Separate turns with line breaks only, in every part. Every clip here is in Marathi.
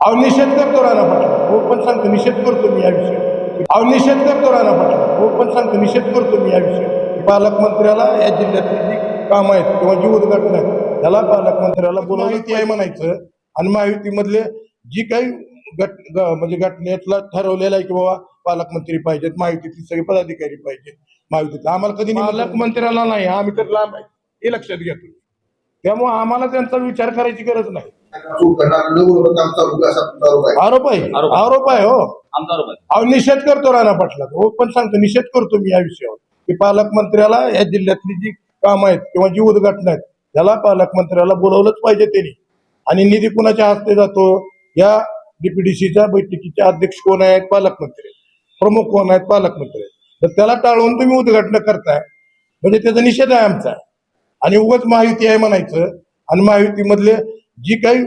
अहो निषेध करतो राणा पाटील. हो पण सांगतो निषेध करतो मी या विषयावर. अहो निषेध करतो राणा पाटील. हो पण सांगतो निषेध करतो मी या विषयावर. पालकमंत्र्याला या जिल्ह्यातली जी कामं आहेत किंवा जी उद्घाटन आहेत त्याला पालकमंत्र्याला बोलावलं ती आहे म्हणायचं. आणि महायुतीमधले जी काही गट म्हणजे घटनेतला ठरवलेलं आहे की बाबा पालकमंत्री पाहिजेत महायुतीतले सगळे पदाधिकारी पाहिजेत महायुतीतले. आम्हाला कधी पालकमंत्र्याला नाही आम्ही तर लांब आहे. हे लक्षात घ्या तुम्ही. त्यामुळे आम्हाला त्यांचा विचार करायची गरज नाही.
आरोप आहे.
आरोप आहे. हो.
आमचा आरोप आहे.
अहो निषेध करतो राणा पाटला हो पण सांगतो निषेध करतो मी या विषयावर. की पालकमंत्र्याला या जिल्ह्यातली जी कामं आहेत किंवा जी उद्घाटन आहेत त्याला पालकमंत्र्याला बोलवलंच पाहिजे त्यांनी. आणि निधी कुणाच्या हस्ते जातो? या डीपीडीसीच्या बैठकीचे अध्यक्ष कोण आहेत? पालकमंत्री प्रमुख कोण आहेत? पालकमंत्री. तर त्याला टाळून तुम्ही उद्घाटन करताय. म्हणजे त्याचा निषेध आहे आमचा. आणि उगाच महायुती आहे म्हणायचं. आणि महायुतीमधले जी काही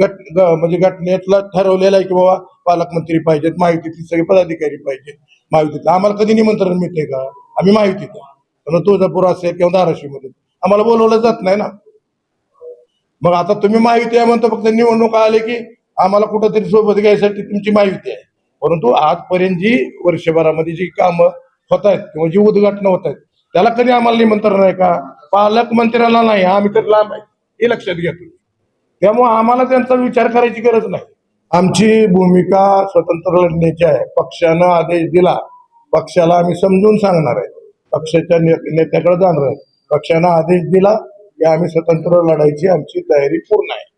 गट म्हणजे घटनेतला ठरवलेला आहे की बाबा पालकमंत्री पाहिजेत महायुतीतले सगळे पदाधिकारी पाहिजेत. महायुतीतलं आम्हाला कधी निमंत्रण मिळते का? आम्ही माहितीत आहे. तुळजापूर असेल किंवा धाराशिवमध्ये. आम्हाला बोलवलं जात नाही ना. मग आता तुम्ही माहिती आहे म्हणतो फक्त निवडणूक आले की आम्हाला कुठंतरी सोबत घ्यायसाठी तुमची माहिती आहे. परंतु आजपर्यंत जी वर्षभरामध्ये जी कामं होत आहेत किंवा जी उद्घाटनं होत आहेत त्याला कधी आम्हाला निमंत्रण आहे का? पालकमंत्र्याला नाही आम्ही तर लांब आहे. हे लक्षात घ्या तुम्ही. त्यामुळे आम्हाला त्यांचा विचार करायची गरज नाही. आमची भूमिका स्वतंत्र लढण्याची आहे. पक्षानं आदेश दिला. पक्षाला आम्ही समजून सांगणार आहे. पक्षाच्या नेत्याकडे जाणार आहे. पक्षानं आदेश दिला की आम्ही स्वतंत्र लढायची आमची तयारी पूर्ण आहे.